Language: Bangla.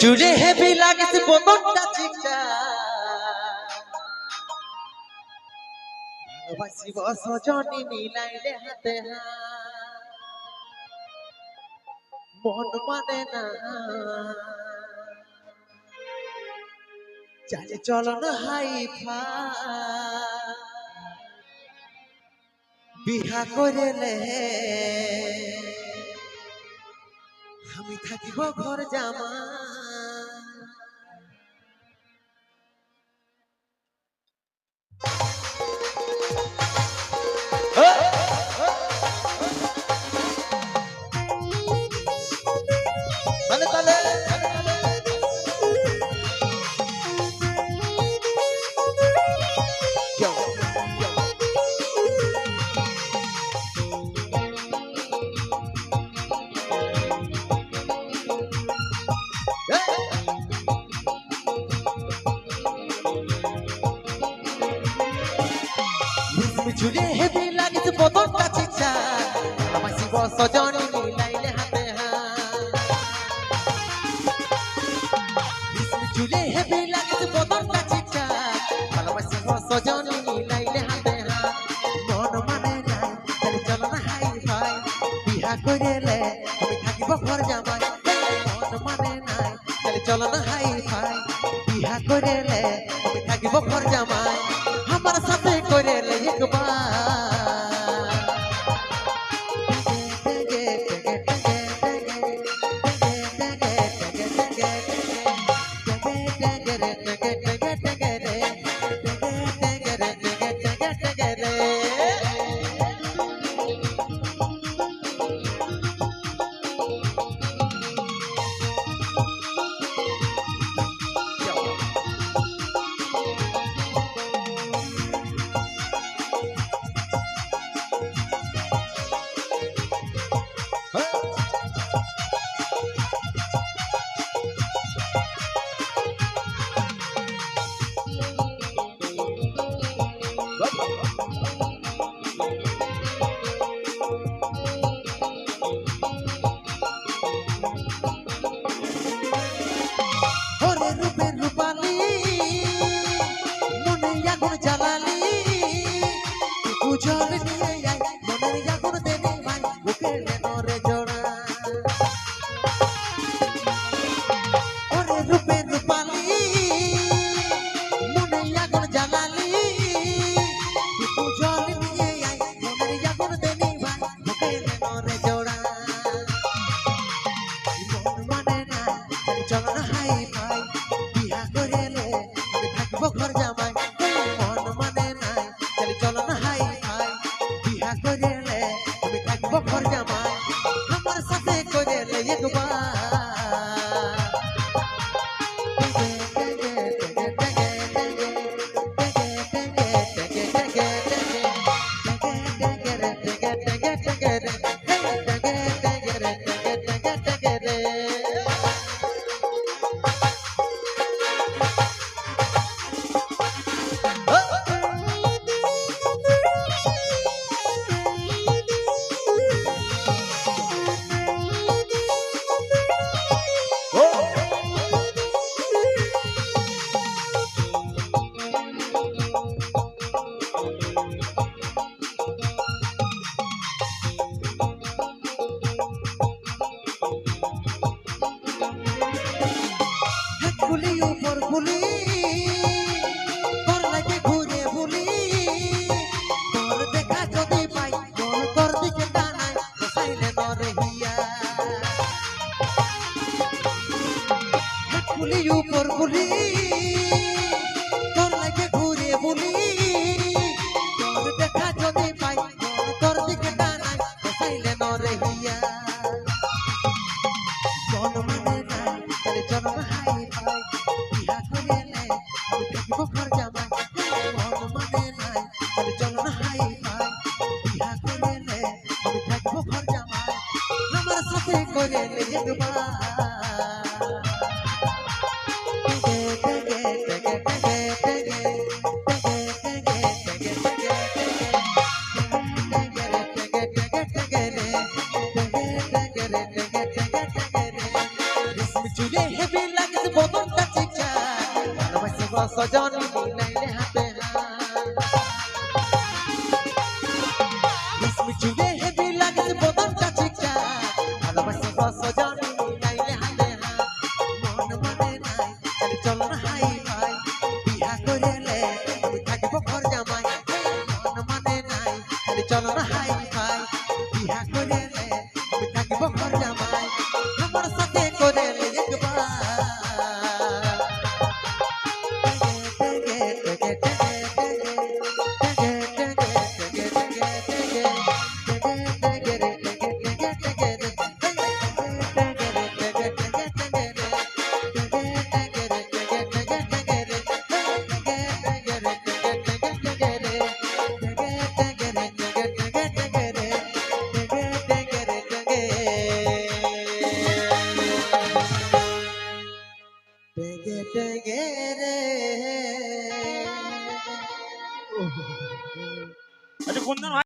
চুলে হেভি লাগেছে বোতলটা চিকটা মন বিহা করেলে আমি থাকিব ঘর জামা। ঝুলে হেবি লাগিছে বদনটা চিচা আমার শিব সজনী মিলাইলে হাতে হাত। ঝুলে হেবি লাগিছে বদনটা চিচা আমার শিব সজনী মিলাইলে হাতে হাত। মন মানে নাই চলে চলো না হাই ভাই বিহা করেলে উপর তোর লাগে ঘুরে বলি, তোর দেখা যদি পাই, তোর দিকে টানাই বসাইলে নরে হিয়া। মন মানে না তাহলে চলো হাই ভাই বিয়া করিলে আমি থাকিব ঘর জামাই। মন মানে নাই, তাহলে চলো হাই ভাই বিয়া করিলে আমি থাকিব ঘর জামাই। আমার সাথে করিলে একবার চুলে হেভি লাগে বদনটা চিকা ভালোবাসি বস জন্ম